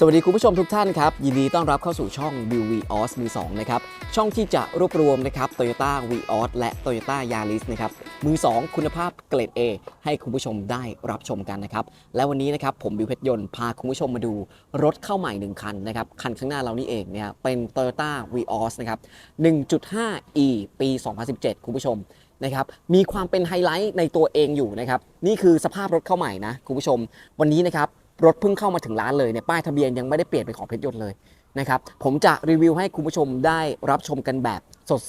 สวัสดีคุณผู้ชมทุกท่านครับ ยินดีต้อนรับเข้าสู่ช่อง v v o s มือ2นะครับ ช่องที่จะรวบรวมนะครับ Toyota v o s และ Toyota Yaris นะครับ มือ 2 คุณภาพเกรด A ให้คุณผู้ชมได้รับชมกันนะครับ และวันนี้นะครับผมบิวเพชรยนต์พาคุณผู้ชมมาดูรถเข้าใหม่ 1 คันนะครับ คันข้างหน้าเรานี่เองเนี่ยเป็น Toyota v o s นะครับ 1.5e ปี 2017 คุณผู้ชมนะครับมีความเป็นไฮไลท์ในตัวเองอยู่นะครับนี่คือสภาพรถเข้าใหม่นะคุณผู้ชม วันนี้นะครับ รถเพิ่งเข้ามาถึงร้านเลยเนี่ยป้ายทะเบียนยังไม่ได้เปลี่ยนเป็นของเพชรยนต์เลยนะครับผมจะรีวิวให้คุณผู้ชมได้รับชมกันแบบ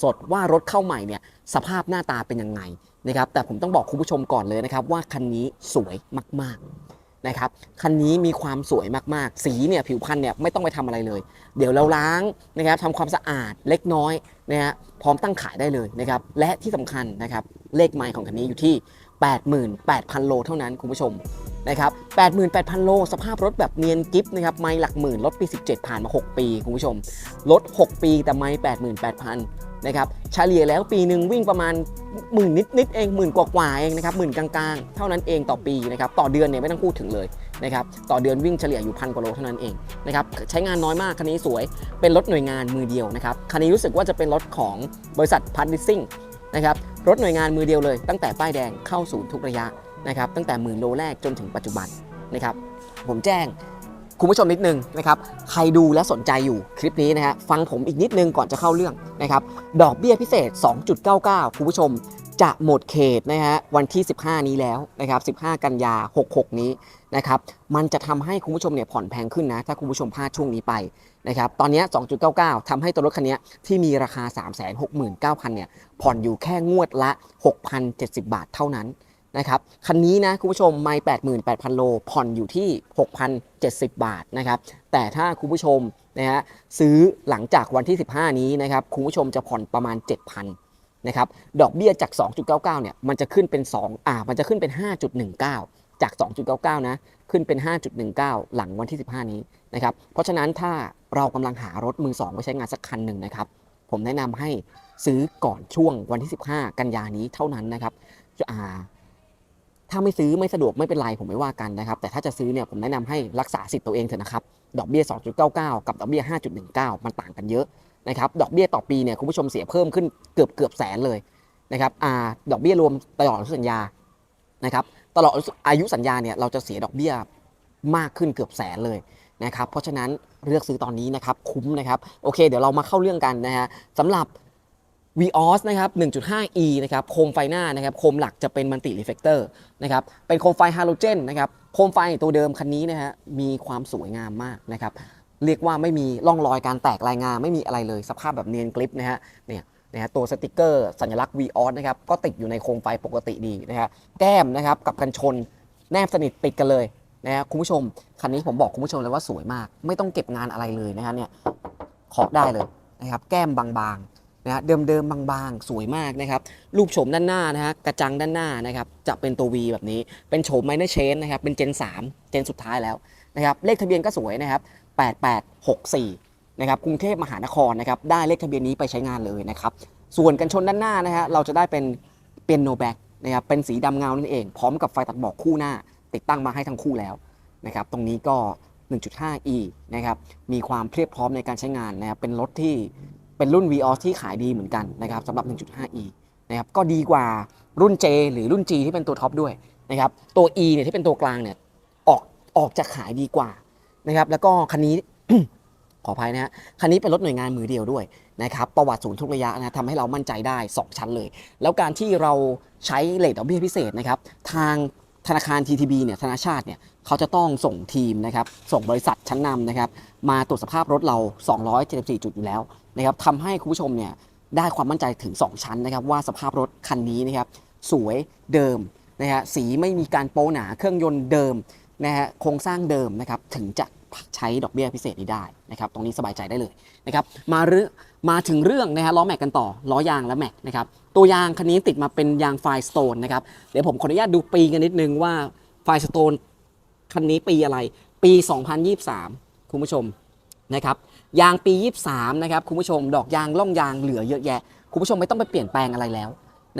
สดๆว่ารถเข้าใหม่เนี่ยสภาพหน้าตาเป็นยังไงนะครับแต่ผมต้องบอกคุณผู้ชมก่อนเลยนะครับว่าคันนี้สวยมากๆนะครับคันนี้มีความสวยมากๆ สีเนี่ยผิวพรรณเนี่ยไม่ต้องไปทำอะไรเลย เดี๋ยวเราล้างนะครับทำความสะอาดเล็กน้อยนะฮะพร้อมตั้งขายได้เลยนะครับและที่สำคัญนะครับเลขไมล์ของคันนี้อยู่ที่ 88,000 โลเท่านั้นคุณผู้ชมนะครับ88,000 โล สภาพรถแบบเนียนกิฟต์นะครับ ไม่หลักหมื่น รถปี 17 ผ่านมา 6 ปี คุณผู้ชม รถ 6 ปีแต่ไม่88,000 นะครับ เฉลี่ยแล้วปีหนึ่งวิ่งประมาณหมื่นนิดๆเองหมื่นกว่าๆเองนะครับหมื่นกลางๆ เท่านั้นเองต่อปีนะครับ ต่อเดือนเนี่ยไม่ต้องพูดถึงเลยนะครับ ต่อเดือนวิ่งเฉลี่ยอยู่พันกว่าโลเท่านั้นเองนะครับ ใช้งานน้อยมาก คันนี้สวย เป็นรถหน่วยงานมือเดียวนะครับ คันนี้รู้สึกว่าจะเป็นรถของบริษัทพันดิซิ่งนะครับ รถหน่วยงานมือเดียวเลย ตั้งแต่ป้ายแดงเข้าศูนย์ทุกระยะนะครับตั้งแต่หมื่นโลแรกจนถึงปัจจุบันนะครับผมแจ้งคุณผู้ชมนิดนึงนะครับใครดูและสนใจอยู่คลิปนี้นะฮะฟังผมอีกนิดนึงก่อนจะเข้าเรื่องนะครับดอกเบี้ยพิเศษ 2.99 คุณผู้ชมจะหมดเขตนะฮะวันที่ 15 นี้แล้วนะครับ15 กันยา 66 นี้นะครับมันจะทำให้คุณผู้ชมเนี่ยผ่อนแพงขึ้นนะ ถ้าคุณผู้ชมพลาดช่วงนี้ไป นะครับตอนนี้ 2.99ทำให้ตัวรถคันนี้ที่มีราคา 369,000 เนี่ยผ่อนอยู่แค่งวดละ 6,070 บาทเท่านั้นนะครับคันนี้นะคุณผู้ชมไม่88,000 โล ผ่อนอยู่ที่ 6,070 บาทนะครับแต่ถ้าคุณผู้ชมนะฮะซื้อหลังจากวันที่ 15 นี้นะครับคุณผู้ชมจะผ่อนประมาณ 7,000นะครับดอกเบี้ยจาก 2.99 เนี่ยมันจะขึ้นเป็น 2 อ่า มันจะขึ้นเป็น 5.19 จาก 2.99 นะ ขึ้นเป็น 5.19 หลังวันที่ 15 นี้นะครับ เพราะฉะนั้นถ้า เรากำลังหารถมือ2ไว้ใช้งานสักคันหนึ่งนะครับ ผมแนะนำให้ซื้อก่อนช่วงวันที่ 15 กันยานี้เท่านั้นนะครับอ่าถ้าไม่ซื้อไม่สะดวกไม่เป็นไรผมไม่ว่ากันนะครับ แต่ถ้าจะซื้อเนี่ยผมแนะนำให้รักษาสิทธิ์ตัวเองเถอะนะครับ ดอกเบี้ย 2.99 กับดอกเบี้ย 5.19 มันต่างกันเยอะนะครับดอกเบี้ยต่อปีเนี่ยคุณผู้ชมเสียเพิ่มขึ้นเกือบเกือบแสนเลยนะครับอ่าดอกเบี้ยรวมตลอดสัญญานะครับตลอดอายุสัญญาเนี่ยเราจะเสียดอกเบี้ยมากขึ้นเกือบแสนเลย นะครับเพราะฉะนั้นเลือกซื้อตอนนี้นะครับคุ้มนะครับโอเค เดี๋ยวเรามาเข้าเรื่องกันนะฮะสำหรับ VOS นะครับ 1.5e นะครับ โคมไฟหน้านะครับ โคมหลักจะเป็นมัลติรีเฟกเตอร์นะครับ เป็นโคมไฟฮาโลเจนนะครับ โคมไฟตัวเดิมคันนี้นะฮะ มีความสวยงามมากนะครับ เรียกว่าไม่มีร่องรอยการแตกลายงานไม่มีอะไรเลย สภาพแบบเนียนกริปนะฮะ เนี่ยนะฮะตัวสติกเกอร์สัญลักษณ์ VOS นะครับ ก็ติดอยู่ในโคมไฟปกติดีนะฮะ แก้มนะครับ กับกันชนแนบสนิทติดกันเลย นะฮะคุณผู้ชมคันนี้ผมบอกคุณผู้ชมเลยว่าสวยมาก ไม่ต้องเก็บงานอะไรเลยนะฮะเนี่ยเคาะได้เลยนะครับ แก้มบางๆนะฮะเดิมๆบางๆ สวยมากนะครับรูปโฉมด้านหน้านะฮะกระจังด้านหน้านะครับ จะเป็นตัว V แบบนี้เป็นโฉมไมเนอร์เชนนะครับ เป็นเจน 3 เจนสุดท้ายแล้วนะครับ เลขทะเบียนก็สวยนะครับ 8864 นะครับกรุงเทพมหานครนะครับ ได้เลขทะเบียนนี้ไปใช้งานเลยนะครับ ส่วนกันชนด้านหน้านะฮะเราจะได้เป็นเป็นโนแบ็กนะครับเป็นสีดำเงานั่นเอง พร้อมกับไฟตัดหมอกคู่หน้า ติดตั้งมาให้ทั้งคู่แล้วนะครับตรงนี้ก็ 1.5e นะครับมีความเพรียบพร้อมในการใช้งานนะครับเป็นรถที่เป็นรุ่น VOS ที่ขายดีเหมือนกันนะครับสำหรับ 1.5e นะครับก็ดีกว่ารุ่น J หรือรุ่น G ที่เป็นตัวท็อปด้วยนะครับตัว E เนี่ยที่เป็นตัวกลางเนี่ยออกออกจะขายดีกว่านะครับแล้วก็คันนี้ขออภัยนะฮะคันนี้เป็นรถหน่วยงานมือเดียวด้วยนะครับประวัติศูนย์ทุกระยะนะทำให้เรามั่นใจได้ 2 ชั้นเลย แล้วการที่เราใช้เลทดอกเบี้ยพิเศษนะครับทาง ธนาคาร TTB เนี่ยธนาชาติเนี่ยเขาจะต้องส่งทีมนะครับส่งบริษัทชั้นนำนะครับมาตรวจสภาพรถเรา 274 จุดอยู่แล้วนะครับทำให้คุณผู้ชมเนี่ยได้ความมั่นใจถึง 2 ชั้นนะครับว่าสภาพรถคันนี้นะครับสวยเดิมนะฮะสีไม่มีการโปหนาเครื่องยนต์เดิมนะฮะโครงสร้างเดิมนะครับถึงจะ ใช้ดอกเบี้ยพิเศษนี้ได้นะครับตรงนี้สบายใจได้เลยนะครับมาเรื่องมาถึงเรื่องนะฮะล้อแม็กกันต่อล้อยางและแม็กนะครับตัวยางคันนี้ติดมาเป็นยางไฟสโตนนะครับเดี๋ยวผมขออนุญาตดูปีกันนิดนึงว่าไฟสโตนคันนี้ปีอะไรปี 2023 คุณผู้ชมนะครับยางปี 23 นะครับคุณผู้ชม ดอกยางล่องยางเหลือเยอะแยะ คุณผู้ชมไม่ต้องไปเปลี่ยนแปลงอะไรแล้ว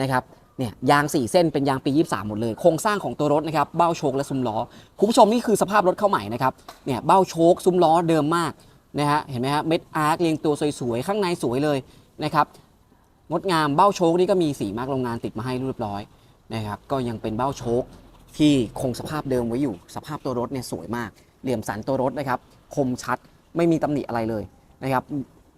นะครับ เนี่ยยาง 4 เส้นเป็นยางปี 23 หมดเลย โครงสร้างของตัวรถนะครับเบ้าโชคและซุ้มล้อคุณผู้ชมนี่คือสภาพรถเข้าใหม่นะครับเนี่ยเบ้าโชคซุ้มล้อเดิมมากนะฮะเห็นไหมฮะเม็ดอาร์คเรียงตัวสวยๆข้างในสวยเลยนะครับงดงามเบ้าโชคนี่ก็มีสีมากโรงงานติดมาให้เรียบร้อยนะครับก็ยังเป็นเบ้าโชคที่คงสภาพเดิมไว้อยู่ สภาพตัวรถเนี่ยสวยมาก เหลี่ยมสันตัวรถนะครับคมชัดไม่มีตำหนิอะไรเลยนะครับ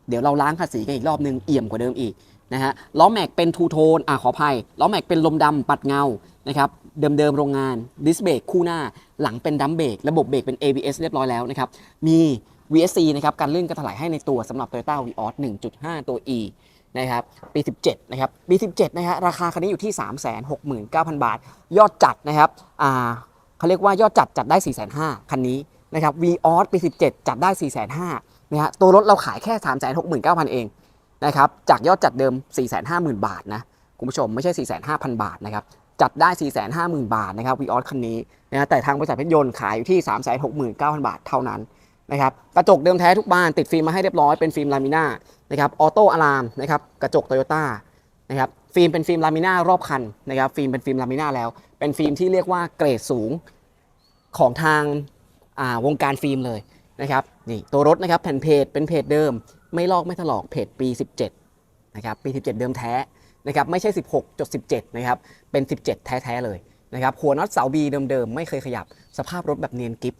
เดี๋ยวเราล้างภาษีกันอีกรอบนึงเอี่ยมกว่าเดิมอีก นะฮะล้อแม็กเป็นทูโทนอะขออภัยล้อแม็กเป็นลมดำปัดเงานะครับเดิมๆโรงงานดิสเบรกคู่หน้าหลังเป็นดัมเบรกระบบเบรกเป็น ABS เรียบร้อยแล้วนะครับมี VSC นะครับการลื่นกระถลายให้ในตัวสำหรับ Toyota Vios 1.5 ตัว E นะครับปี 17 นะครับปี 17 นะฮะราคาคันนี้อยู่ที่ 369,000 บาท ยอดจัดนะครับอ่าเขาเรียกว่ายอดจัดจัดได้ 4,500คันนี้นะครับ Vios ปี 17 จัดได้ 4,500นะฮะตัวรถเราขายแค่ 369,000 เอง นะครับจากยอดจัดเดิม 450,000 บาทนะคุณผู้ชมไม่ใช่ 45,000 บาทนะครับจัดได้ 450,000 บาทนะครับวีออสคันนี้นะแต่ทางบริษัทเพชรยนต์ขายอยู่ที่ 369,000 บาทเท่านั้นนะครับกระจกเดิมแท้ทุกบานติดฟิล์มมาให้เรียบร้อยเป็นฟิล์มลามิน่านะครับออโต้อะลามนะครับกระจกโตโยต้านะครับฟิล์มเป็นฟิล์มลามิน่ารอบคันนะครับฟิล์มเป็นฟิล์มลามิน่าแล้ว เป็นฟิล์มที่เรียกว่าเกรดสูงของทางวงการฟิล์มเลยนะครับนี่ตัวรถนะครับแผ่นเพจเป็นเพจเดิม ไม่ลอกไม่ถลอกเพจปี 17นะครับปี 17 เดิมแท้นะครับไม่ใช่ 16.17นะครับเป็น 17 แท้ๆเลยนะครับหัวน็อตเสาบีเดิมๆไม่เคยขยับสภาพรถแบบเนียนกิฟ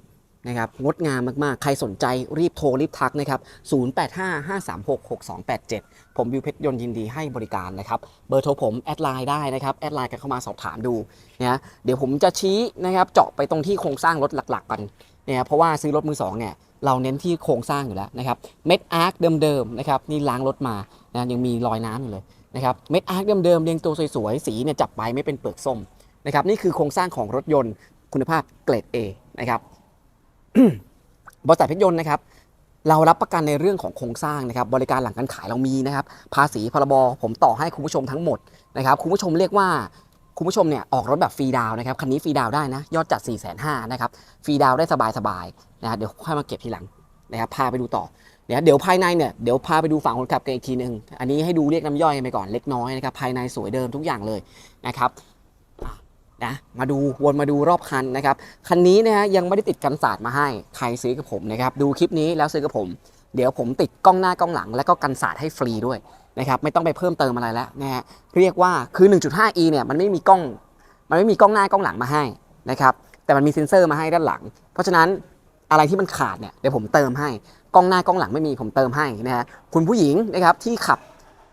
นะครับงดงามมากๆ ใครสนใจรีบโทร รีบทักนะครับ 0855366287 ผมวิวเพชรยนต์ยินดีให้บริการนะครับ เบอร์โทรผม แอดไลน์ได้นะครับ แอดไลน์กันเข้ามาสอบถามดูนะเดี๋ยวผมจะชี้นะครับ เจาะไปตรงที่โครงสร้างรถหลัก ๆ กัน เนี่ยเพราะว่าซื้อรถมือสองเนี่ยเราเน้นที่โครงสร้างอยู่แล้วนะครับเม็ดอาร์คเดิมๆนะครับนี่ล้างรถมานะยังมีรอยน้ำอยู่เลยนะครับเม็ดอาร์คเดิมๆเรียงตัวสวยๆสีเนี่ยจับไปไม่เป็นเปลือกส้มนะครับนี่คือโครงสร้างของรถยนต์คุณภาพเกรด A นะครับบริษัทเพชรยนต์นะครับเรารับประกันในเรื่องของโครงสร้างนะครับบริการหลังการขายเรามีนะครับภาษีพรบผมต่อให้คุณผู้ชมทั้งหมดนะครับคุณผู้ชมเรียกว่า คุณผู้ชมเนี่ยออกรถแบบฟรีดาวนะครับคันนี้ฟรีดาวได้นะ ยอดจัด 4 5 0 0 0นะครับฟรีดาวได้สบายๆนะเดี๋ยวค่อยมาเก็บทีหลังนะครับพาไปดูต่อเดี๋ยวเดี๋ยวภายในเนี่ยเดี๋ยวพาไปดูฝั่งคนขับกันอีกทีหนึ่งอันนี้ให้ดูเรียกน้ำย่อยกันไปก่อนเล็กน้อยนะครับภายในสวยเดิมทุกอย่างเลยนะครับนะมาดูวนมาดูรอบคันนะครับคันนี้นะฮะยังไม่ได้ติดกันศาสตร์มาให้ใครซื้อกับผมนะครับดูคลิปนี้แล้วซื้อกับผม เดี๋ยวผมติดกล้องหน้ากล้องหลัง และก็กันศาสตร์ให้ฟรีด้วย นะครับไม่ต้องไปเพิ่มเติมอะไรแล้วนะฮะเรียกว่าคือ 1.5e เนี่ยมันไม่มีกล้องมันไม่มีกล้องหน้ากล้องหลังมาให้นะครับแต่มันมีเซ็นเซอร์มาให้ด้านหลัง เพราะฉะนั้นอะไรที่มันขาดเนี่ยเดี๋ยวผมเติมให้กล้องหน้ากล้องหลังไม่มีผมเติมให้นะฮะคุณผู้หญิงนะครับที่ขับ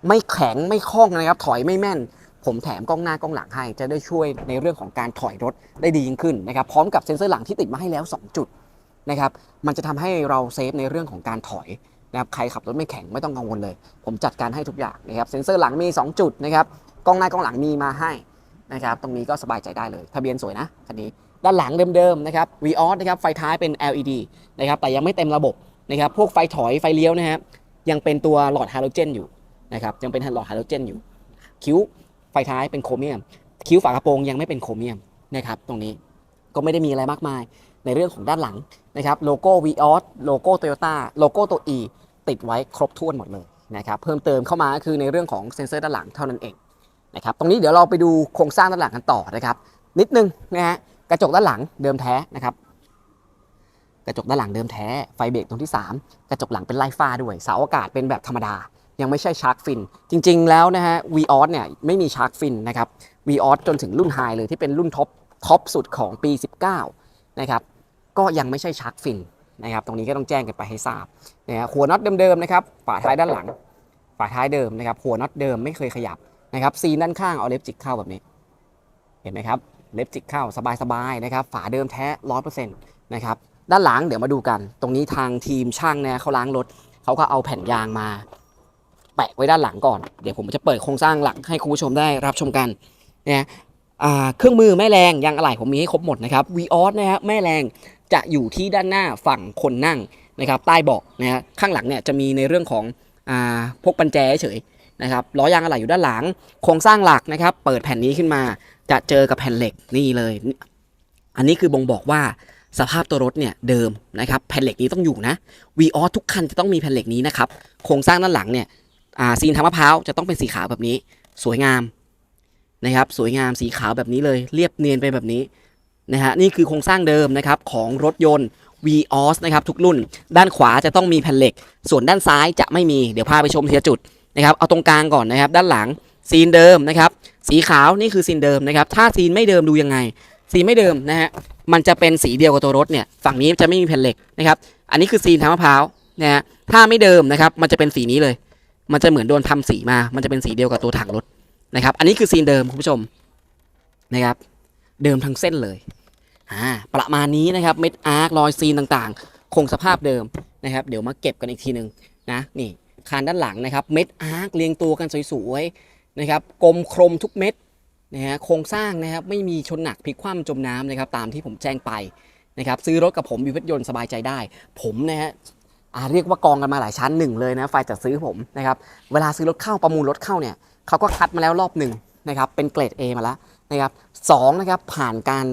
ไม่แข็งไม่คล่องนะครับถอยไม่แม่น ผมแถมกล้องหน้ากล้องหลังให้ จะได้ช่วยในเรื่องของการถอยรถได้ดียิ่งขึ้นนะครับพร้อมกับเซ็นเซอร์หลังที่ติดมาให้แล้ว 2 จุดนะครับมันจะทำให้เราเซฟในเรื่องของการถอย นะครับใครขับรถไม่แข็งไม่ต้องกังวลเลย ผมจัดการให้ทุกอย่างนะครับเซ็นเซอร์หลังมี 2 จุดนะครับกล้องหน้ากล้องหลังมีมาให้นะครับตรงนี้ก็สบายใจได้เลย ทะเบียนสวยนะคันนี้ด้านหลังเดิมๆนะครับ v ีออสนะครับไฟท้ายเป็น LED นะครับแต่ยังไม่เต็มระบบนะครับพวกไฟถอยไฟเลี้ยวนะฮะยังเป็นตัวหลอดฮาโลเจนอยู่นะครับยังเป็นหลอดฮาโลเจนอยู่ คิ้วไฟท้ายเป็นโครเมียม คิ้วฝากระโปรงยังไม่เป็นโครเมียมนะครับตรงนี้ก็ไม่ได้มีอะไรมากมายในเรื่องของด้านหลังนะครับโลโก้ v ีออสโลโก้โตโยต้าโลโก้ตัว E ติดไว้ครบถ้วนหมดเลยนะครับเพิ่มเติมเข้ามาก็คือในเรื่องของเซ็นเซอร์ด้านหลังเท่านั้นเองนะครับตรงนี้เดี๋ยวเราไปดูโครงสร้างด้านหลังกันต่อนะครับ นิดนึงนะฮะกระจกด้านหลังเดิมแท้นะครับกระจกด้านหลังเดิมแท้ไฟเบรกตรงที่ 3 กระจกหลังเป็นไล่ฟ้าด้วยเสาอากาศเป็นแบบธรรมดา ยังไม่ใช่ชาร์กฟิน จริง ๆ แล้วนะฮะ v ีออสเนี่ยไม่มีชาร์กฟินนะครับ v ีออสจนถึงรุ่นไฮเลยที่เป็นรุ่นท็อปท็อปสุดของปี 19นะครับก็ยังไม่ใช่ชาร์กฟิน นะครับตรงนี้ก็ต้องแจ้งกันไปให้ทราบนะฮะหัวน็อตเดิมๆนะครับฝาท้ายด้านหลังฝาท้ายเดิมนะครับหัวน็อตเดิมไม่เคยขยับนะครับซีนด้านข้างเอาเล็บจิกเข้าแบบนี้ เห็นไหมครับเล็บจิกเข้าสบายๆนะครับฝาเดิมแท้ร้อยเปอร์เซ็นต์นะครับด้านหลังเดี๋ยวมาดูกัน ตรงนี้ทางทีมช่างเนี่ยเขาล้างรถเขาก็เอาแผ่นยางมา แปะไว้ด้านหลังก่อน เดี๋ยวผมจะเปิดโครงสร้างหลังให้คุณผู้ชมได้รับชมกันนะอ่าเครื่องมือแม่แรงยางอะไหล่ผมมีให้ครบหมดนะครับวีออสนะฮะแม่แรง จะอยู่ที่ด้านหน้าฝั่งคนนั่งนะครับใต้เบาะนะฮะข้างหลังเนี่ยจะมีในเรื่องของอ่าพกปัญแจเฉยนะครับล้อยางอะไหล่อยู่ด้านหลัง โครงสร้างหลักนะครับ เปิดแผ่นนี้ขึ้นมาจะเจอกับแผ่นเหล็กนี่เลย อันนี้คือบ่งบอกว่าสภาพตัวรถเนี่ยเดิมนะครับแผ่นเหล็กนี้ต้องอยู่นะวีออทุกคันจะต้องมีแผ่นเหล็กนี้นะครับโครงสร้างด้านหลังเนี่ยอ่าซีนทามะพร้าวจะต้องเป็นสีขาวแบบนี้ สวยงามนะครับ สวยงามสีขาวแบบนี้เลย เรียบเนียนไปแบบนี้ นะฮะนี่คือโครงสร้างเดิมนะครับของรถยนต์ Vios นะครับทุกรุ่น ด้านขวาจะต้องมีแผ่นเหล็ก ส่วนด้านซ้ายจะไม่มีเดี๋ยวพาไปชมทีละจุดนะครับเอาตรงกลางก่อนนะครับ ด้านหลังซีนเดิมนะครับ สีขาวนี่คือซีนเดิมนะครับ ถ้าซีนไม่เดิมดูยังไง ซีนไม่เดิมนะฮะมันจะเป็นสีเดียวกับตัวรถเนี่ยฝั่งนี้จะไม่มีแผ่นเหล็กนะครับอันนี้คือซีนทางมะพร้าวนะฮะถ้าไม่เดิมนะครับมันจะเป็นสีนี้เลย มันจะเหมือนโดนทำสีมา มันจะเป็นสีเดียวกับตัวถังรถนะครับ อันนี้คือซีนเดิมคุณผู้ชมนะครับ เดิมทั้งเส้นเลยอ่าประมาณนี้นะครับเม็ดอาร์ครอยซีนต่างๆ คงสภาพเดิมนะครับ เดี๋ยวมาเก็บกันอีกทีหนึ่งนะนี่คานด้านหลังนะครับ เม็ดอาร์คเรียงตัวกันสวยๆนะครับกลมครมทุกเม็ดนะฮะโครงสร้างนะครับไม่มีชนหนักพลิกคว่ำจมน้ำนะครับตามที่ผมแจ้งไปนะครับซื้อรถกับผมมีรถยนต์สบายใจได้ ผมนะฮะอ่าเรียกว่ากองกันมาหลายชั้นหนึ่งเลยนะฝ่ายจัดซื้อผมนะครับเวลาซื้อรถเข้าประมูลรถเข้าเนี่ยเขาก็คัดมาแล้วรอบหนึ่งนะครับเป็นเกรด A มาแล้ว นะครับสองนะครับผ่านการ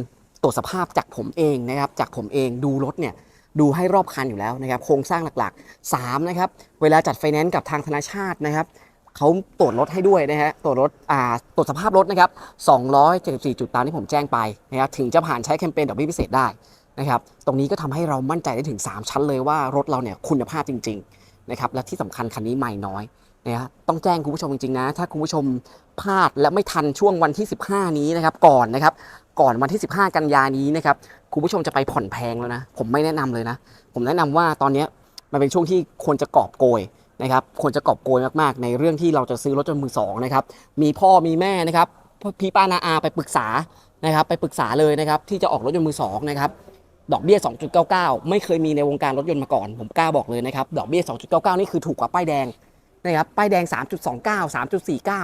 ตรวจสภาพจากผมเองนะครับจากผมเองดูรถเนี่ยดูให้รอบคันอยู่แล้วนะครับโครงสร้างหลักๆ3นะครับเวลาจัดไฟแนนซ์กับทางธนาชาตินะครับเขาตรวจรถให้ด้วยนะฮะตรวจรถอ่าตรวจสภาพรถนะครับ274 จุดตามที่ผมแจ้งไปนะครับถึงจะผ่านใช้แคมเปญดอกเบี้ยพิเศษได้นะครับตรงนี้ก็ทำให้เรามั่นใจได้ถึง 3 ชั้นเลยว่ารถเราเนี่ยคุณภาพจริงๆนะครับและที่สำคัญคันนี้ใหม่น้อย นะฮะต้องแจ้งคุณผู้ชมจริงๆนะ ถ้าคุณผู้ชมพลาดและไม่ทันช่วงวันที่ 15 นี้นะครับ ก่อนนะครับ ก่อนวันที่ 15 กันยานี้นะครับคุณผู้ชมจะไปผ่อนแพงแล้วนะ ผมไม่แนะนำเลยนะ ผมแนะนำว่าตอนนี้มันเป็นช่วงที่ควรจะกอบโกยนะครับควรจะกอบโกยมากๆ ในเรื่องที่เราจะซื้อรถยนต์มือสองนะครับมีพ่อมีแม่นะครับพี่ป้านาอาไปปรึกษานะครับไปปรึกษาเลยนะครับที่จะออกรถยนต์มือสองนะครับดอกเบี้ย 2.99 ไม่เคยมีในวงการรถยนต์มาก่อน ผมกล้าบอกเลยนะครับ ดอกเบี้ย 2.99 นี่คือถูกกว่าป้ายแดง นะครับป้ายแดง 3.29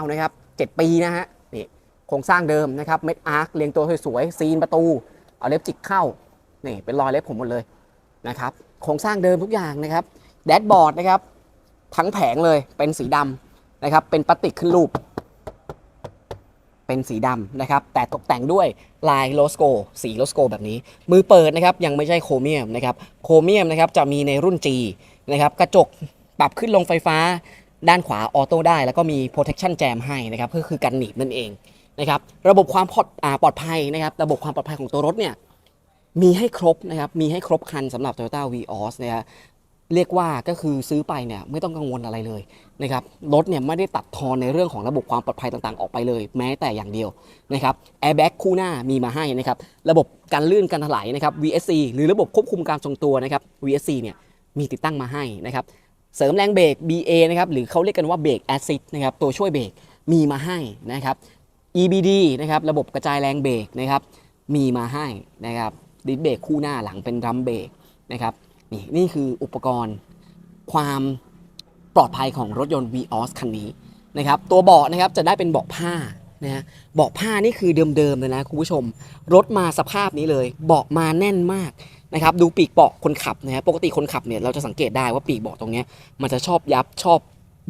3.49 นะครับ 7 ปีนะฮะนี่โครงสร้างเดิมนะครับเม็ดอาร์คเรียงตัวสวยๆซีนประตู เอาเล็บจิกเข้านี่เป็นรอยเล็บผมหมดเลยนะครับโครงสร้างเดิมทุกอย่างนะครับแดชบอร์ดนะครับทั้งแผงเลยเป็นสีดำนะครับเป็นพลาสติกขึ้นรูป เป็นสีดำนะครับแต่ตกแต่งด้วยลายโลสโกสีโลสโกแบบนี้ มือเปิดนะครับยังไม่ใช่โครเมียมนะครับโครเมียมนะครับจะมีในรุ่น G นะครับกระจกปรับขึ้นลงไฟฟ้า ด้านขวาออโต้ได้ แล้วก็มี protection jam ให้นะครับก็คือกันหนีบนั่นเองนะครับระบบความปลอดอ่าปลอดภัยนะครับระบบความปลอดภัยของตัวรถเนี่ยมีให้ครบนะครับมีให้ครบคันสำหรับ Toyota Vios นะฮะเรียกว่าก็คือซื้อไปเนี่ยไม่ต้องกังวลอะไรเลยนะครับรถเนี่ยไม่ได้ตัดทอนในเรื่องของระบบความปลอดภัยต่างๆ ออกไปเลย แม้แต่อย่างเดียวนะครับ Airbag คู่หน้ามีมาให้นะครับระบบการลื่นการถลายนะครับ VSC หรือระบบควบคุมการทรงตัวนะครับ VSC เนี่ยมีติดตั้งมาให้นะครับ เสริมแรงเบรก BA นะครับหรือเขาเรียกกันว่าเบรกแอซิดนะครับตัวช่วยเบรกมีมาให้นะครับ EBD นะครับระบบกระจายแรงเบรกนะครับมีมาให้นะครับดิสเบรกคู่หน้าหลังเป็นดรัมเบรกนะครับนี่นี่คืออุปกรณ์ความปลอดภัยของรถยนต์ Vios คันนี้นะครับตัวเบาะนะครับจะได้เป็นเบาะผ้านะฮะเบาะผ้านี่คือเดิมๆเลยนะคุณผู้ชม รถมาสภาพนี้เลย เบาะมาแน่นมาก นะครับดูปีกเบาะคนขับนะฮะปกติคนขับเนี่ยเราจะสังเกตได้ว่าปีกเบาะตรงเนี้ยมันจะชอบยับชอบ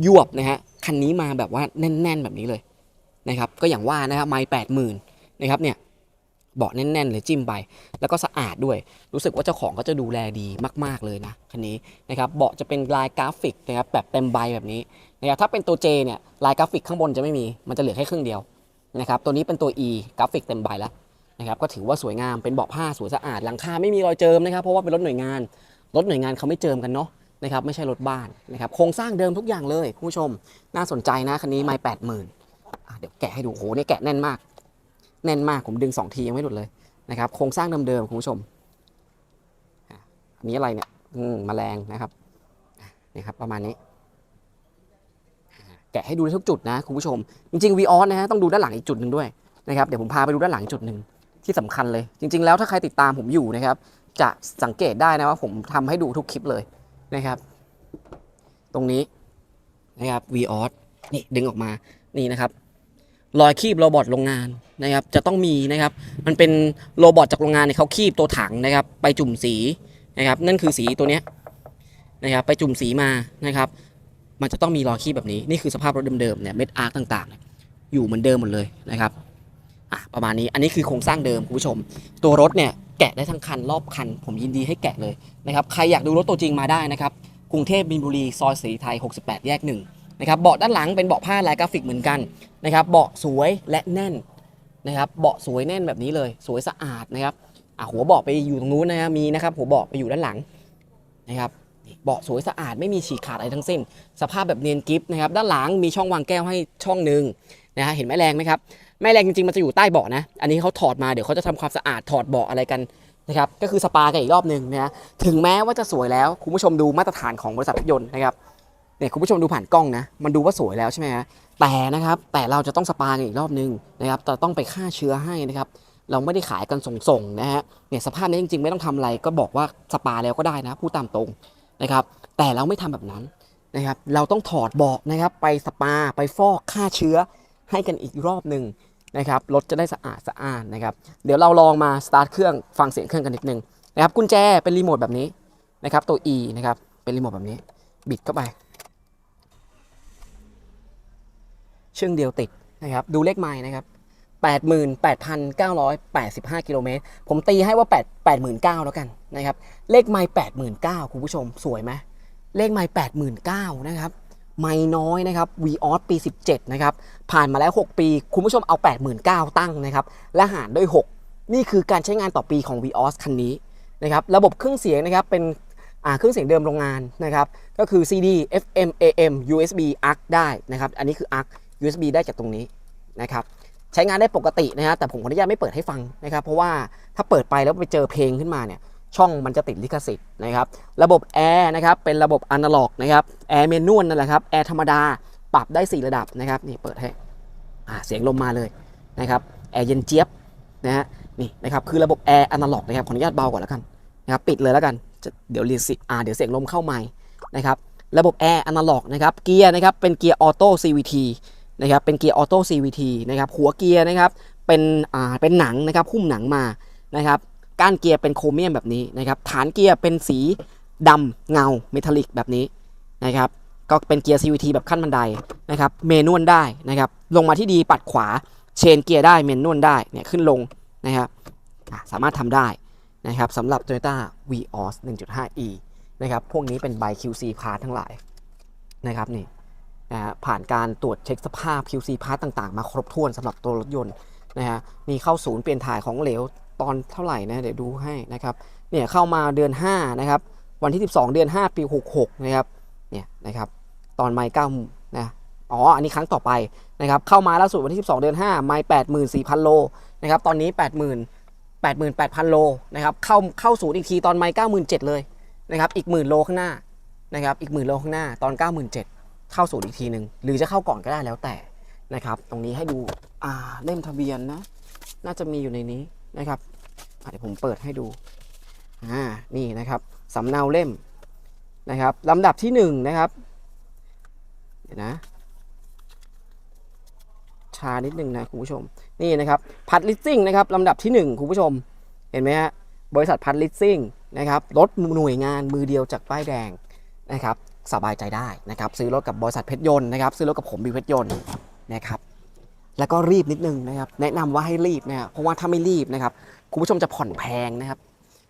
ยวบนะฮะคันนี้มาแบบว่าแน่น ๆ แบบนี้เลยนะครับก็อย่างว่านะครับไม่แปดหมื่นนะครับเนี่ยเบาะแน่นๆเลยจิ้มไป แล้วก็สะอาดด้วย รู้สึกว่าเจ้าของก็จะดูแลดีมาก ๆเลยนะคันนี้นะครับเบาะจะเป็นลายกราฟิกนะครับแบบเต็มใบแบบนี้นะครับถ้าเป็นตัว J เนี่ยลายกราฟิกข้างบนจะไม่มี มันจะเหลือแค่ครึ่งเดียวนะครับตัวนี้เป็นตัว E กราฟิกเต็มใบแล้ว นะครับก็ถือว่าสวยงามเป็นเบาะผ้าสวยสะอาดหลังคาไม่มีรอยเจิมนะครับเพราะว่าเป็นรถหน่วยงานรถหน่วยงานเขาไม่เจิมกันเนาะนะครับไม่ใช่รถบ้านนะครับโครงสร้างเดิมทุกอย่างเลยคุณผู้ชม น่าสนใจนะคันนี้ไม่แปดหมื่นเดี๋ยวแกะให้ดูโอ้โหเนี่ยแกะแน่นมาก แน่นมากผมดึงสองทียังไม่หลุดเลยนะครับโครงสร้างเดิมๆคุณผู้ชมอันนี้อะไรเนี่ยมแมลงนะครับอะนี่ครับประมาณนี้ แกะให้ดูทุกจุดนะคุณผู้ชม จริงๆ v ีออสนะฮะต้องดูด้านหลังอีกจุดหนึ่งด้วยนะครับเดี๋ยวผมพาไปดูด้านหลังจุดหนึ่ง ที่สำคัญเลย จริง ๆ แล้วถ้าใครติดตามผมอยู่นะครับ จะสังเกตได้นะว่าผมทำให้ดูทุกคลิปเลยนะครับ ตรงนี้นะครับ v ีออสนี่ดึงออกมานี่นะครับรอยคีบโรบอทโรงงานนะครับ จะต้องมีนะครับ มันเป็นโรบอทจากโรงงานเนี่ยเขาคีบตัวถังนะครับ ไปจุ่มสีนะครับ นั่นคือสีตัวเนี้ยนะครับ ไปจุ่มสีมานะครับ มันจะต้องมีรอยคีบแบบนี้ นี่คือสภาพรถเดิมๆเนี่ยเม็ดอาร์ต่างๆ อยู่เหมือนเดิมหมดเลยนะครับ อะประมาณนี้อันนี้คือโครงสร้างเดิมคุณผู้ชม ตัวรถเนี่ยแกะได้ทั้งคันรอบคัน ผมยินดีให้แกะเลยนะครับใครอยากดูรถตัวจริงมาได้นะครับกรุงเทพมินบุรีซอยศรีไทย 68 แยก1นะครับเบาะด้านหลังเป็นเบาะผ้าลายกราฟิกเหมือนกันนะครับเบาะสวยและแน่นนะครับเบาะสวยแน่นแบบนี้เลย สวยสะอาดนะครับอะหัวเบาะไปอยู่ตรงนู้นนะฮะมีนะครับหัวเบาะไปอยู่ด้านหลังนะครับเบาะสวยสะอาดไม่มีฉีกขาดอะไรทั้งสิ้น สภาพแบบเนียนกิฟต์นะครับด้านหลังมีช่องวางแก้วให้ช่องหนึ่ง นะฮะเห็นแม่แรงไหมครับแม่แรงจริงๆมันจะอยู่ใต้เบาะนะ อันนี้เขาถอดมาเดี๋ยวเขาจะทำความสะอาดถอดเบาะอะไรกันนะครับก็คือสปากันอีกรอบหนึ่งนะฮะถึงแม้ว่าจะสวยแล้วคุณผู้ชมดูมาตรฐานของบริษัทรถยนต์นะครับเนี่ยคุณผู้ชมดูผ่านกล้องนะมันดูว่าสวยแล้วใช่ไหมฮะแต่นะครับแต่เราจะต้องสปากันอีกรอบนึงนะครับแต่ต้องไปฆ่าเชื้อให้นะครับเราไม่ได้ขายกันส่งๆนะฮะเนี่ยสภาพนี้จริงๆ ไม่ต้องทำอะไรก็บอกว่าสปาแล้วก็ได้นะพูดตามตรงนะครับแต่เราไม่ทำแบบนั้นนะครับเราต้องถอดเบาะนะครับไปสปาไปฟอกฆ่าเชื้อ ให้กันอีกรอบหนึ่งนะครับรถจะได้สะอาดสะอาดนะครับเดี๋ยวเราลองมาสตาร์ทเครื่องฟังเสียงเครื่องกันนิดนึงนะครับกุญแจเป็นรีโมทแบบนี้นะครับตัว E นะครับเป็นรีโมทแบบนี้ บิดเข้าไปเชื่องเดียวติดนะครับดูเลขไม้นะครับ88,985 กิโลเมตร ผมตีให้ว่า 8 89,000 แล้วกันนะครับ เลขไม้89,000 คุณผู้ชม สวยไหม เลขไม้89,000 นะครับ ไม่น้อยนะครับ v ีออสปี 17 นะครับ ผ่านมาแล้ว 6 ปี คุณผู้ชมเอา 89,000 ตั้งนะครับ และหารด้วย 6 นี่คือการใช้งานต่อปีของ v ีออสคันนี้นะครับ ระบบเครื่องเสียงนะครับ เป็นเครื่องเสียงเดิมโรงงานนะครับ ก็คือ CD FM AM USB ARC ได้นะครับ อันนี้คือ ARC USB ได้จากตรงนี้นะครับ ใช้งานได้ปกตินะฮะ แต่ผมขออนุญาตไม่เปิดให้ฟังนะครับ เพราะว่าถ้าเปิดไปแล้วไปเจอเพลงขึ้นมาเนี่ย ช่องมันจะติดลิขสิทธิ์นะครับ ระบบแอร์นะครับเป็นระบบอนาล็อกนะครับแอร์เมนวลนั่นแหละครับแอร์ธรรมดาปรับได้ 4 ระดับนะครับนี่เปิดให้อ่าเสียงลมมาเลยนะครับแอร์เย็นเจี๊ยบนะฮะนี่นะครับคือระบบแอร์อนาล็อกนะครับขออนุญาตเบาก่อนแล้วกันนะครับปิดเลยแล้วกันเดี๋ยวเรียนสิอ่าเดี๋ยวเสียงลมเข้าใหม่นะครับระบบแอร์อนาล็อกนะครับเกียร์นะครับเป็นเกียร์ออโต้ CVT นะครับเป็นเกียร์ออโต้ CVT นะครับหัวเกียร์นะครับเป็นอ่าเป็นหนังนะครับหุ้มหนังมานะครับ ก้านเกียร์เป็นโครเมียมแบบนี้นะครับฐานเกียร์เป็นสีดำเงาเมทัลลิกแบบนี้นะครับก็เป็นเกียร์ CVT แบบขั้นบันไดนะครับเมนวลได้นะครับลงมาที่ดีปัดขวาเชนเกียร์ได้เมนวลได้เนี่ยขึ้นลงนะครับสามารถทำได้นะครับสำหรับ Toyota Vios 1.5e นะครับพวกนี้เป็นใบ QC part ทั้งหลายนะครับนี่นะผ่านการตรวจเช็คสภาพ QC part ต่างๆ มาครบถ้วนสำหรับตัวรถยนต์นะฮะมีเข้าศูนย์เปลี่ยนถ่ายของเหลว ตอนเท่าไหร่นะเดี๋ยวดูให้นะครับเนี่ยเข้ามาเดือน5นะครับวันที่ 12 เดือน 5 ปี 66นะครับเนี่ยนะครับตอนไมล์9นะอ๋ออันนี้ครั้งต่อไปนะครับเข้ามาล่าสุดวันที่ 12 เดือน 5 ไมล์84,000โลนะครับตอนนี้ 80,000 88,000 โลนะครับเข้าเข้าศูนย์อีกทีตอนไมล์97,000เจ็ดเลยนะครับอีกหมื่นโลข้างหน้านะครับอีกหมื่นโลข้างหน้าตอน 97,000เข้าศูนย์อีกทีหนึ่งหรือจะเข้าก่อนก็ได้แล้วแต่นะครับตรงนี้ให้ดูอ่าเล่มทะเบียนนะน่าจะมีอยู่ในนี้นะครับ เดี๋ยวผมเปิดให้ดูอ่านี่นะครับสำเนาเล่มนะครับลำดับที่หนึ่งนะครับเดี๋ยวนะชานิดนึงนะคุณผู้ชมนี่นะครับพัดลิสซิ่งนะครับลำดับที่หนึ่งคุณผู้ชมเห็นไหมฮะบริษัทพัดลิสซิ่งนะครับรถหน่วยงานมือเดียวจากป้ายแดงนะครับสบายใจได้นะครับซื้อรถกับบริษัทเพชรยนต์นะครับซื้อรถกับผมบีเพชรยนต์นะครับแล้วก็รีบนิดนึงนะครับแนะนำว่าให้รีบนะครับเพราะว่าถ้าไม่รีบนะครับ คุณผู้ชมจะผ่อนแพงนะครับ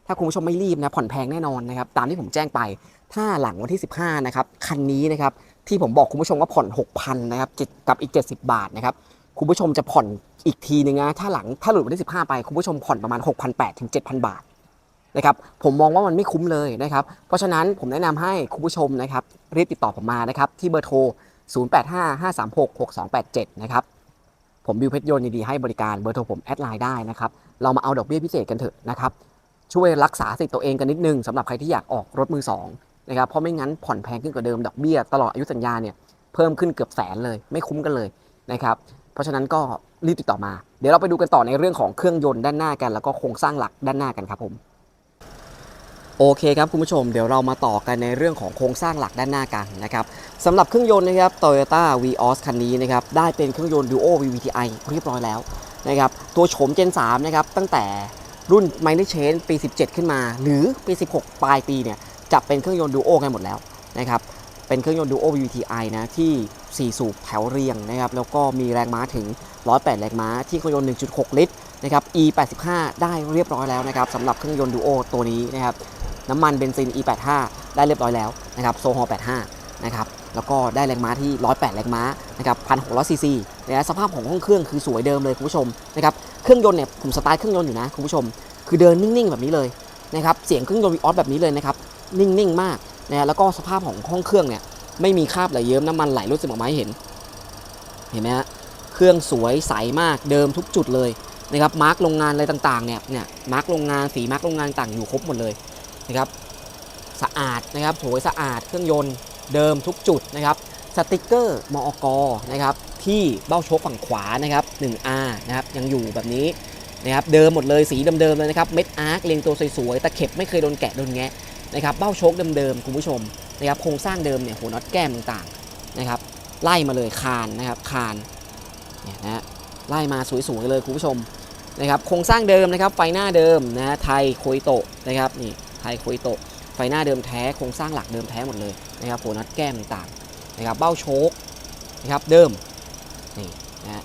ถ้าคุณผู้ชมไม่รีบนะผ่อนแพงแน่นอนนะครับ ตามที่ผมแจ้งไป ถ้าหลังวันที่ 15 นะครับ คันนี้นะครับ ที่ผมบอกคุณผู้ชมว่าผ่อน 6,000 นะครับกับอีก 70 บาทนะครับ คุณผู้ชมจะผ่อนอีกทีนึงนะ ถ้าหลังถ้าหลุดวันที่ 15 ไป คุณผู้ชมผ่อนประมาณ 6,800ถึง7,000 บาทนะครับ ผมมองว่ามันไม่คุ้มเลยนะครับ เพราะฉะนั้นผมแนะนำให้คุณผู้ชมนะครับรีบติดต่อผมมานะครับที่เบอร์โทร 0855366287 นะครับ ผมบิวเพชรยนต์ยินดีให้บริการเบอร์โทรผมแอดไลน์ได้นะครับ เรามาเอาดอกเบี้ยพิเศษกันเถอะนะครับช่วยรักษาสิทธิ์ตัวเองกันนิดนึงสำหรับใครที่อยากออกรถมือสองนะครับเพราะไม่งั้นผ่อนแพงขึ้นกว่าเดิมดอกเบี้ยตลอดอายุสัญญาเนี่ยเพิ่มขึ้นเกือบแสนเลย ไม่คุ้มกันเลยนะครับเพราะฉะนั้นก็รีบติดต่อมา เดี๋ยวเราไปดูกันต่อในเรื่องของเครื่องยนต์ด้านหน้ากัน แล้วก็โครงสร้างหลักด้านหน้ากันครับผมโอเคครับคุณผู้ชมเดี๋ยวเรามาต่อกันในเรื่องของโครงสร้างหลักด้านหน้ากันนะครับสำหรับเครื่องยนต์นะครับ Toyota Vios คันนี้นะครับได้เป็นเครื่องยนต์ Duo VVTi เรียบร้อยแล้ว นะครับตัวโฉม Gen 3นะครับตั้งแต่รุ่น m i l e Change ปี 17 ขึ้นมา หรือปี 16 ปลายปีเนี่ยจะเป็นเครื่องยนต์ Duo กันหมดแล้วนะครับเป็นเครื่องยนต์ Duo VVTi นะที่4สูบแถวเรียงนะครับแล้วก็มีแรงม้าถึง 108 แรงม้าที่เครื่องยนต์ 1.6 ลิตรนะครับ E85 ได้เรียบร้อยแล้วนะครับสำหรับเครื่องยนต์ Duo ตัวนี้นะครับน้ำมันเบนซิน E85 ได้เรียบร้อยแล้วนะครับโซฮอ85 นะครับ แล้วก็ได้แรงม้าที่ 108 แรงม้านะครับ1,600ซีซีนะสภาพของห้องเครื่องคือสวยเดิมเลยคุณผู้ชมนะครับเครื่องยนต์เนี่ยผมสตาร์ทเครื่องยนต์อยู่นะคุณผู้ชม คือเดินนิ่งๆแบบนี้เลยนะครับเสียงเครื่องยนต์วีออสแบบนี้เลยนะครับนิ่งๆมากนะแล้วก็สภาพของห้องเครื่องเนี่ยไม่มีคราบไหลเยิ้มน้ำมันไหลรถสึกออกมาให้เห็น เห็นไหมฮะเครื่องสวยใสมากเดิมทุกจุดเลยนะครับมาร์กโรงงานอะไรต่างๆเนี่ยเนี่ยมาร์กโรงงานสีมาร์กโรงงานต่างอยู่ครบหมดเลยนะครับสะอาดนะครับสวยสะอาดเครื่องยนต์ เดิมทุกจุดนะครับสติกเกอร์มอกนะครับที่เบ้าชคฝั่งขวานะครับ 1R นะครับยังอยู่แบบนี้นะครับเดิมหมดเลยสีเดิมๆเลยนะครับเม็ดอาร์คเรียงตัวสวยๆตะเข็บไม่เคยโดนแกะโดนแงะนะครับเบ้าชคเดิมๆคุณผู้ชมนะครับโครงสร้างเดิมเนี่ยหัวน็อตแก้มต่างๆนะครับไล่มาเลยคานนะครับคานเนี่ยนะฮะไล่มาสวยๆเลยคุณผู้ชมนะครับโครงสร้างเดิมนะครับไฟหน้าเดิมนะไทยโคยโตะนะครับนี่ไทยโคยโตะไฟหน้าเดิมแท้โครงสร้างหลักเดิมแท้หมดเลย นะครับหัวน็อตแก้มต่างๆนะครับเบ้าโชคนะครับเดิมนี่นะฮะ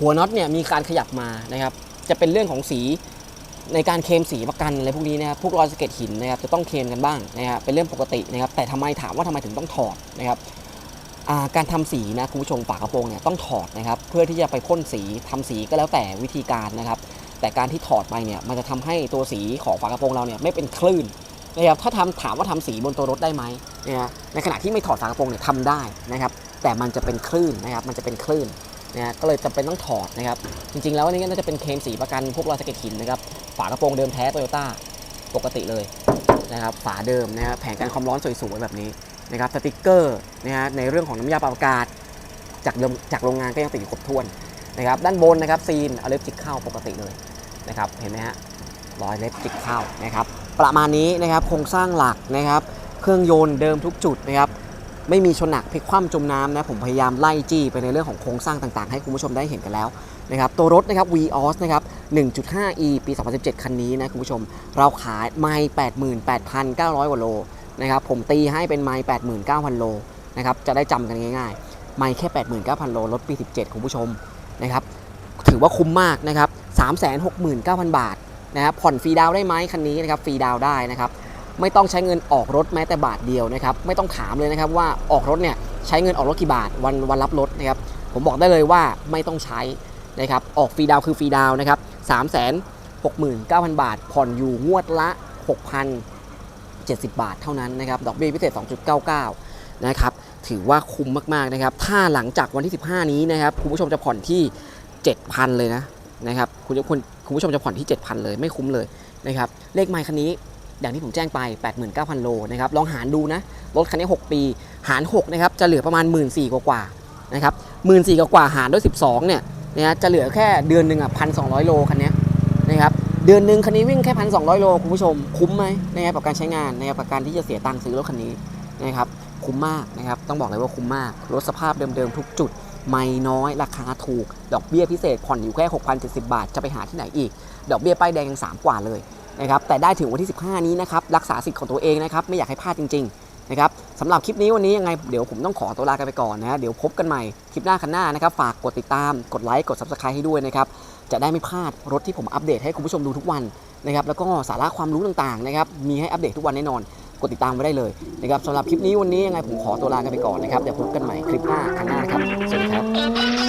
หัวน็อตเนี่ยมีการขยับมานะครับจะเป็นเรื่องของสีในการเคลมสีประกันอะไรพวกนี้นะครับพวกรอยสะเก็ดหินนะครับจะต้องเคลมกันบ้างนะครับเป็นเรื่องปกตินะครับแต่ทำไมถามว่าทำไมถึงต้องถอดนะครับการทำสีนะคุณผู้ชมฝากระโปรงเนี่ยต้องถอดนะครับเพื่อที่จะไปพ่นสีทำสีก็แล้วแต่วิธีการนะครับ แต่การที่ถอดไปเนี่ยมันจะทำให้ตัวสีของฝากระโปรงเราเนี่ยไม่เป็นคลื่นนะครับถ้าทำถามว่าทำสีบนตัวรถได้ไหม นะฮะในขณะที่ไม่ถอดฝากระโปรงเนี่ยทำได้นะครับ แต่มันจะเป็นคลื่นนะครับ มันจะเป็นคลื่นนะฮะก็เลยจำเป็นต้องถอดนะครับ จริงๆ แล้วอันนี้ก็น่าจะเป็นเคมสีประกันพวกรอยสะเก็ดหินนะครับ ฝากระโปรงเดิมแท้โตโยต้าปกติเลยนะครับ ฝาเดิมนะครับแผงกันความร้อนสวยๆแบบนี้นะครับ สติกเกอร์นะฮะในเรื่องของน้ำยาปรับอากาศจากเดิมจากโรงงานก็ยังติดอยู่ครบถ้วนนะครับ ด้านบนนะครับซีนอเล็บจิกเข้าปกติเลยนะครับ เห็นไหมฮะรอยเล็บจิกเข้านะครับ ประมาณนี้นะครับ โครงสร้างหลักนะครับ เครื่องยนต์เดิมทุกจุดนะครับไม่มีชนหนักพลิกคว่ำจมน้ำนะผมพยายามไล่จี้ไปในเรื่องของโครงสร้างต่างๆ ให้คุณผู้ชมได้เห็นกันแล้วนะครับตัวรถนะครับ Vios นะครับ 1.5e ปี 2017 คันนี้นะคุณผู้ชม เราขายไม่88,900 กว่าโลนะครับผมตีให้เป็นไมล์89,000 โลนะครับจะได้จำกันง่ายๆ ไมล์แค่ 89,000 โลลดปี 17 คุณผู้ชมนะครับถือว่าคุ้มมากนะครับ 369,000 บาทนะครับผ่อนฟรีดาวได้ไหมคันนี้นะครับฟรีดาวได้นะครับ ไม่ต้องใช้เงินออกรถแม้แต่บาทเดียวนะครับไม่ต้องถามเลยนะครับว่าออกรถเนี่ยใช้เงินออกรถกี่บาทวันวันรับรถนะครับผมบอกได้เลยว่าไม่ต้องใช้นะครับออกฟรีดาวคือฟรีดาวนะครับ369,000บาท ผ่อนอยู่งวดละ6,000 70บบาทเท่านั้นนะครับดอกเบี้ยพิเศษ2.99นะครับถือว่าคุ้มมากๆนะครับถ้าหลังจากวันที่ 15 นี้นะครับคุณผู้ชมจะผ่อนที่ 7,000 เลยนะนะครับคุณจะคุณคุณผู้ชมจะผ่อนที่ 7,000 เลยไม่คุ้มเลยนะครับเลขไมค์คันนี้ อย่างที่ผมแจ้งไป 89,000 โลนะครับลองหารดูนะรถคันนี้ 6 ปี หาร6นะครับจะเหลือประมาณ 1 4ื่นกว่าๆนะครับหมื่นสี่กว่าหารด้วย 12เนี่ยนะฮะจะเหลือแค่เดือนหนึ่งอะพันสองโลคันนี้นะครับเดือนหนึ่งคันนี้วิ่งแค่พันสองโลคุณผู้ชมคุ้มไหมนะครับกับการใช้งานนะครับกับการที่จะเสียตังค์ซื้อรถคันนี้นะครับคุ้มมากนะครับต้องบอกเลยว่าคุ้มมากรถสภาพเดิมๆทุกจุดไม่น้อยราคาถูก ดอกเบี้ยพิเศษผ่อนอยู่แค่ 6,070 บาท จะไปหาที่ไหนอีก ดอกเบี้ยป้ายแดงยัง3กว่าเลย นะครับแต่ได้ถึงวันที่ 15 นี้นะครับรักษาสิทธิ์ของตัวเองนะครับไม่อยากให้พลาดจริงๆนะครับสำหรับคลิปนี้วันนี้ยังไงเดี๋ยวผมต้องขอตัวลากันไปก่อนนะเดี๋ยวพบกันใหม่คลิปหน้าคันหน้านะครับฝากกดติดตามกดไลค์กด subscribe ให้ด้วยนะครับจะได้ไม่พลาดรถที่ผมอัปเดตให้คุณผู้ชมดูทุกวันนะครับแล้วก็สาระความรู้ต่างๆนะครับมีให้อัปเดตทุกวันแน่นอน กดติดตามไว้ได้เลยนะครับสำหรับคลิปนี้วันนี้ยังไงผมขอตัวลากันไปก่อนนะครับเดี๋ยวพบกันใหม่คลิปหน้าครั้งหน้านะครับสวัสดีครับ